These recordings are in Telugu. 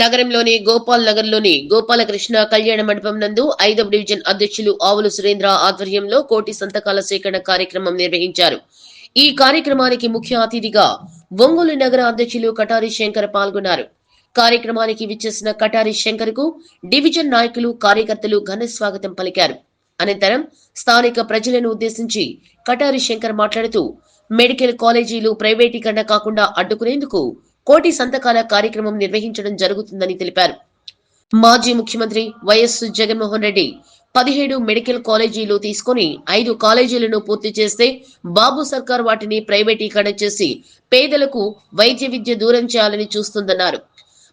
నగరంలోని గోపాల్ నగర్లోని గోపాలకృష్ణ కళ్యాణ మండపం నందు ఐదవ డివిజన్ అధ్యక్షులు ఆవుల సురేంద్ర ఆధ్వర్యంలో కోటి సంతకాల సేకరణ కార్యక్రమం నిర్వహించారు. ఈ కార్యక్రమానికి ముఖ్య అతిథిగా ఒంగోలు నగర అధ్యక్షులు కటారి శంకర్ పాల్గొన్నారు. కార్యక్రమానికి విచ్చేసిన కటారి శంకర్కు డివిజన్ నాయకులు కార్యకర్తలు ఘన స్వాగతం పలికారు. అనంతరం స్థానిక ప్రజలను ఉద్దేశించి కటారి శంకర్ మాట్లాడుతూ మెడికల్ కాలేజీలు ప్రైవేటీకరణ కాకుండా అడ్డుకునేందుకు కోటి సంతకాల కార్యక్రమం నిర్వహించడం జరుగుతుందని తెలిపారు. మాజీ ముఖ్యమంత్రి వైఎస్ జగన్మోహన్ రెడ్డి పదిహేడు మెడికల్ కాలేజీలు తీసుకొని ఐదు కాలేజీలను పూర్తి చేస్తే బాబు సర్కార్ వాటిని ప్రైవేటీకరణ చేసి పేదలకు వైద్య విద్య దూరం చేయాలని చూస్తుందన్నారు.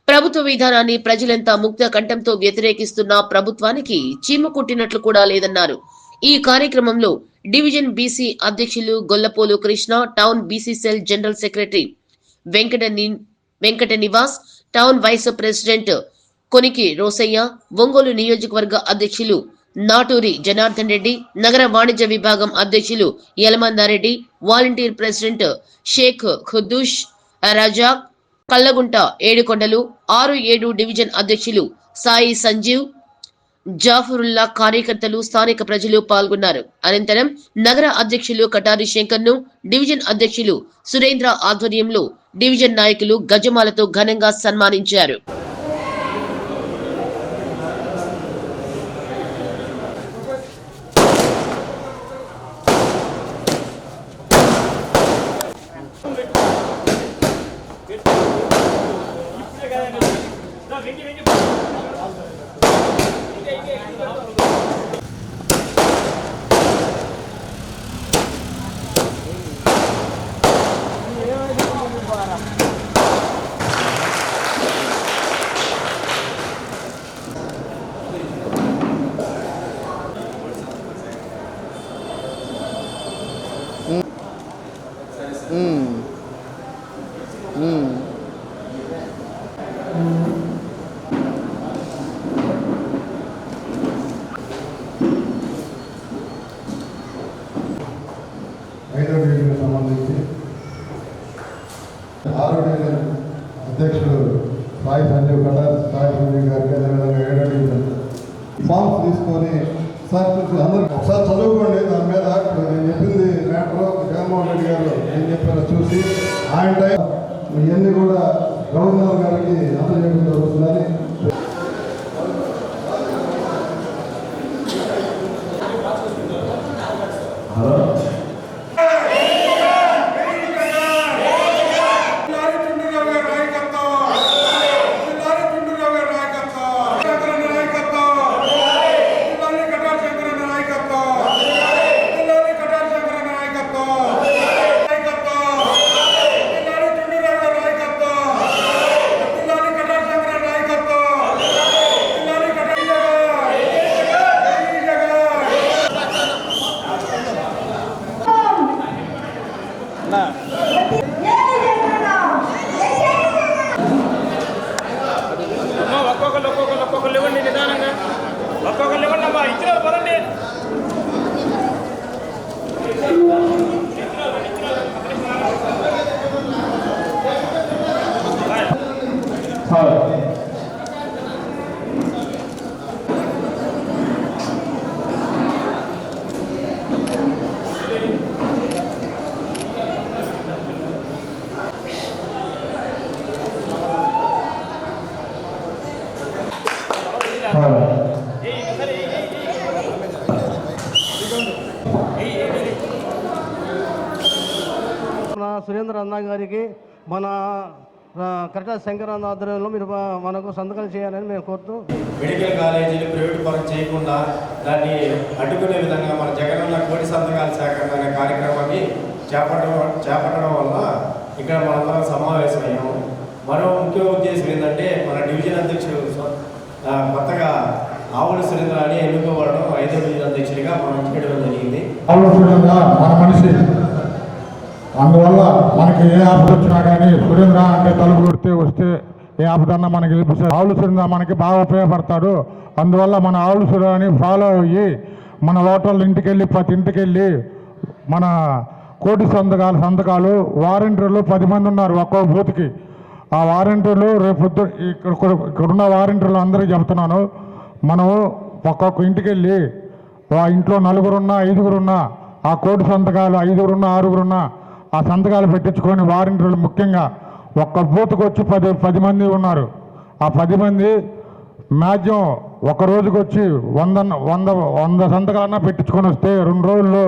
ప్రభుత్వ విధానాన్ని ప్రజలంతా ముక్త కంఠంతో వ్యతిరేకిస్తున్న ప్రభుత్వానికి చీమ కుట్టినట్లు కూడా లేదన్నారు. ఈ కార్యక్రమంలో డివిజన్ బీసీ అధ్యక్షులు Gollapolu Krishna town BC cell general secretary Venkata ని- Venkata Nivas town vice president Koniki Rosaiah Ongole నియోజకవర్గ అధ్యక్షులు నాటూరి జనార్దన్ రెడ్డి నగర వాణిజ్య విభాగం అధ్యక్షులు యలమందారెడ్డి వాలంటీర్ ప్రెసిడెంట్ షేక్ ఖుద్దూష్ రజా కల్లగుంట ఏడుకొండలు ఆరు ఏడు డివిజన్ అధ్యక్షులు సాయి సంజీవ్ జాఫరుల్లా కార్యకర్తలు స్థానిక ప్రజలు పాల్గొన్నారు. అనంతరం నగర అధ్యక్షులు కటారి శంకర్ను డివిజన్ అధ్యక్షులు సురేంద్ర ఆధ్వర్యంలో డివిజన్ నాయకులు గజమాలతో ఘనంగా సన్మానించారు. ఐదో సంబంధించి ఆరో డివిజన్ అధ్యక్షుడు సాయి సంజీవ్ కటార్ సాయి సంజీవ్ గారికి అదేవిధంగా ఏడో డివిజన్ ఫామ్స్ తీసుకొని సార్ అందరూ ఒకసారి చదువుకోండి దాని మీద నేను చెప్పింది మ్యాటర్ జగన్మోహన్ రెడ్డి గారు ఏం చెప్పారో చూసి ఆయన టైం ఇవన్నీ కూడా గవర్నర్ గారికి అందజేయడం జరుగుతుందని అమ్మా ఒక్కొక్కరు ఒక్కొక్కరు ఒక్కొక్కరు ఇవ్వండి నిదానంగా ఒక్కొక్కరు ఇవ్వండి అమ్మా ఇచ్చిన పదండి మన సురేంద్ర అన్న గారికి మన కరెక్ట్ శంకరన్న ఆధ్వర్యంలో మీరు మనకు సంతకాలు చేయాలని మేము కోరుతూ మెడికల్ కాలేజీలు ప్రైవేట్ పరం చేయకుండా దాన్ని అడ్డుకునే విధంగా మన జగనన్న కోటి సంతకాల సేకరణ అనే కార్యక్రమాన్ని చేపట్టడం చేపట్టడం వల్ల ఇక్కడ మనందరం సమావేశమయ్యాము. మరో ముఖ్య ఉద్దేశం ఏంటంటే మన డివిజన్ అధ్యక్షుడు కొత్తగా ఆవుల సురేంద్ర అని ఎన్నుకోవడం ఐదో డివిజన్ అధ్యక్షుడిగా మనం చేయడం జరిగింది. ఆలోచనగా మన మనిషి. అందువల్ల మనకి ఏ ఆపద వచ్చినా కానీ సురేంద్ర అంటే తలుపు కొడితే వస్తే ఏ ఆపదన్నా మనకి గెలిపిస్తారు ఆవులు సురేంద్ర మనకి బాగా ఉపయోగపడతాడు. అందువల్ల మన ఆవులు సురేంద్రని ఫాలో అయ్యి మన ఓటర్ల ఇంటికి వెళ్ళి ప్రతి ఇంటికి వెళ్ళి మన కోటి సంతకాలు సంతకాలు వారంటీర్లు పది మంది ఉన్నారు ఒక్కో బూత్కి. ఆ వారంటీర్లు రేపు ఇక్కడ ఇక్కడున్న వారంటీర్లు అందరికీ చెప్తున్నాను. మనము ఒక్కొక్క ఇంటికి వెళ్ళి ఆ ఇంట్లో నలుగురున్నా ఐదుగురున్నా ఆ కోటి సంతకాలు ఐదుగురున్నా ఆరుగురున్నా ఆ సంతకాలు పెట్టించుకొని వారంటీలు ముఖ్యంగా ఒక్క బూత్కు వచ్చి పది పది మంది ఉన్నారు. ఆ పది మంది మ్యాక్సిమం ఒక రోజుకి వచ్చి వంద వంద వంద సంతకాలన్నా పెట్టించుకొని వస్తే రెండు రోజుల్లో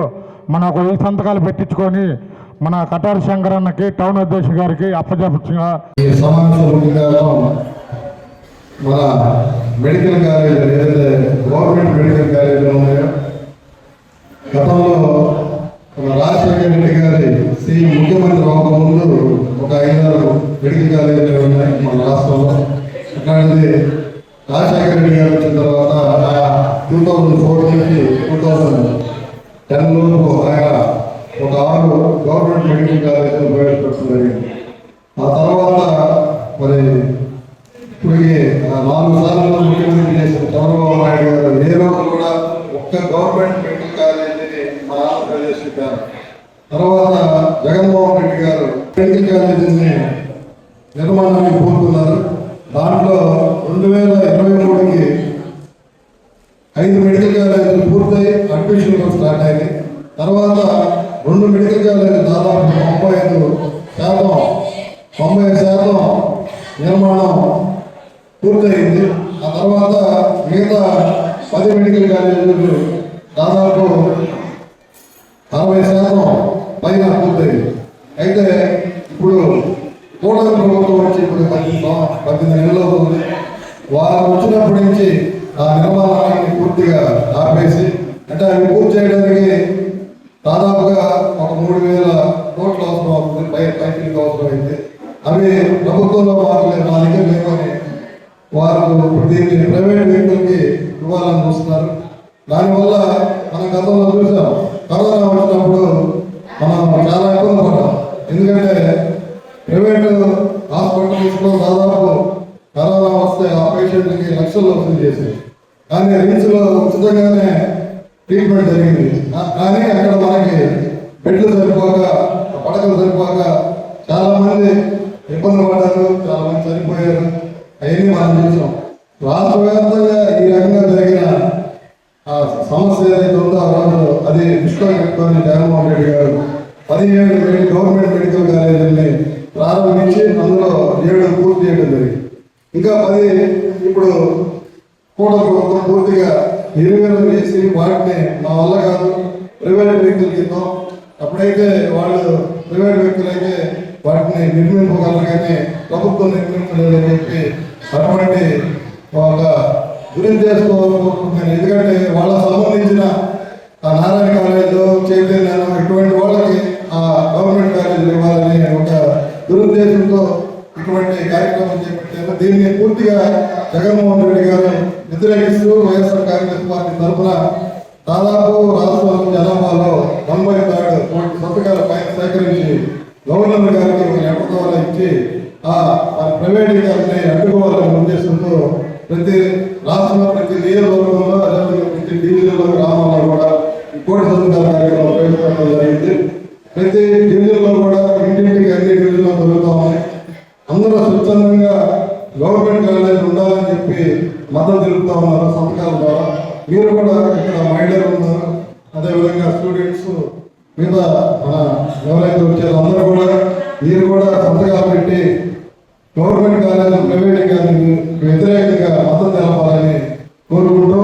మన ఒక వెయ్యి సంతకాలు పెట్టించుకొని మన కటారి శంకరన్నకి టౌన్ అధ్యక్ష గారికి అప్పచెప్పగా మన మెడికల్ ఏదైతే గవర్నమెంట్ మెడికల్ ఉన్నాయో గతంలో మన రాజశేఖర రెడ్డి గారి సీఎం ముఖ్యమంత్రి అవ్వకముందు ఒక ఐదారు మెడికల్ కాలేజీలు ఉన్నాయి మన రాష్ట్రంలో. అట్లాంటిది రాజశేఖర రెడ్డి గారు వచ్చిన తర్వాత టూ థౌజండ్ ఫోర్ నుంచి టూ థౌజండ్ టెన్ లోపు ఆయన ఒక ఆరు గవర్నమెంట్ మెడికల్ కాలేజీలు ప్రవేశపెట్టడం జరిగింది. ఆ తర్వాత మరి ఇప్పటికి ఆ నాలుగు సార్లు ముఖ్యమంత్రి చేసిన చంద్రబాబు నాయుడు గారు ఏ రోజు కూడా ఒక్క గవర్నమెంట్ మెడికల్ తర్వాత జగన్మోహన్ రెడ్డి గారు మెడికల్ కాలేజీని నిర్మాణానికి పూనుకున్నారు దాంట్లో రెండు వేల ఇరవై మూడుకి ఐదు మెడికల్ కాలేజీలు పూర్తయి అడ్మిషన్లు స్టార్ట్ అయ్యాయి తర్వాత రెండు మెడికల్ కాలేజీలు దాదాపు తొంభై ఐదు శాతం తొంభై శాతం నిర్మాణం పూర్తయింది. ఆ తర్వాత మిగతా పది మెడికల్ కాలేజీలు దాదాపు అరవై శాతం పైన పూర్తయింది. అయితే ఇప్పుడు కూడలి ప్రభుత్వం వచ్చి ఇప్పుడు పద్దెనిమిది నెలలు అవుతుంది వారు వచ్చినప్పటి నుంచి ఆ నిర్మాణాన్ని పూర్తిగా ఆపేసి అంటే అవి పూర్తి చేయడానికి దాదాపుగా ఒక మూడు వేల కోట్లు అవసరం అవుతుంది పై పైకి అవసరం అయితే. అవి ప్రభుత్వంలో మాత్రమే లేదు, మా దగ్గర లేవని వారు దీన్ని ప్రైవేట్ వ్యక్తులకి ఇవ్వాలని చూస్తున్నారు. దానివల్ల మనం గతంలో చూసాం కరోనా వచ్చినప్పుడు మనం చాలా ఇబ్బంది పడ్డాం. ఎందుకంటే ప్రైవేట్ హాస్పిటల్స్లో దాదాపు కరోనా వస్తే ఆ పేషెంట్కి లక్షలు వసూలు చేసేది కానీ రిమ్స్లో ఉచితంగానే ట్రీట్మెంట్ జరిగింది. కానీ అక్కడ మనకి బెడ్లు సరిపోక పడకలు సరిపోక చాలామంది ఇబ్బంది పడ్డారు చాలామంది చనిపోయారు. అవన్నీ మనం చూసాం. రాష్ట్ర వ్యాప్తంగా ఈ రకంగా జరిగిన ఆ సమస్య ఏదైతే ఉందో ఆ రోజు అది దృష్టిలో పెట్టుకొని జగన్మోహన్ రెడ్డి గారు పదిహేడు గవర్నమెంట్ మెడికల్ కాలేజీని ప్రారంభించి అందులో ఏడు పూర్తి చేయడం జరిగింది. ఇంకా పది ఇప్పుడు కూడా ప్రభుత్వం పూర్తిగా నిర్వీర్యం చేసి వాటిని మా వల్ల కాదు ప్రైవేట్ వ్యక్తులకి ఇద్దాం అప్పుడైతే వాళ్ళు ప్రైవేట్ వ్యక్తులు అయితే వాటిని నిర్మింపగలరు కానీ ప్రభుత్వం నిర్మించలేదని చెప్పి అటువంటి ఒక దురుద్దేశపూర్వకమైన ఎందుకంటే వాళ్ళకు సంబంధించిన ఆ నారాయణ కాలేజ్ చైతన్యం ఇటువంటి వాళ్ళకి ఆ గవర్నమెంట్ కాలేజీలు ఇవ్వాలని ఒక దురుద్దేశంతో ఇటువంటి కార్యక్రమం చేపట్టారు. దీన్ని పూర్తిగా జగన్మోహన్ రెడ్డి గారు వ్యతిరేకిస్తూ వైఎస్ఆర్ కాంగ్రెస్ పార్టీ తరఫున దాదాపు రాష్ట్రం జనాభాలో తొంభై తాడు కోటి సంతకాల పైన సేకరించి గవర్నర్ గారికి ఒక లెటర్ ద్వారా ఇచ్చి ఆ ప్రైవేటీకరణని అడ్డుకోవాలనే ఉద్దేశంతో ప్రతి రాష్ట్రంలో ప్రతి నియోజకవర్గంలో అదేవిధంగా ప్రతి డివిజన్లో గ్రామాల్లో కూడా ఈ కోటి సంతకాల కార్యక్రమం ప్రవేశపెట్టడం జరిగింది. ప్రతి డివిజన్లో కూడా ఇంటింటికి అన్ని డివిజన్లో జరుగుతూ ఉన్నాయి అందరూ స్వచ్ఛందంగా గవర్నమెంట్ కాలేజ్ ఉండాలని చెప్పి మద్దతు తెలుపుతా ఉన్నారు సంతకాల ద్వారా. మీరు కూడా ఇక్కడ మహిళలు ఉన్నారు. అదేవిధంగా స్టూడెంట్స్ మీద మన ఎవరైతే వచ్చారో అందరూ కూడా మీరు కూడా సంతకాలు పెట్టి గవర్నమెంట్ కాలేజ్ ప్రైవేట్ కాలేజ్ వ్యతిరేకంగా మద్దతు తెలపాలని కోరుకుంటూ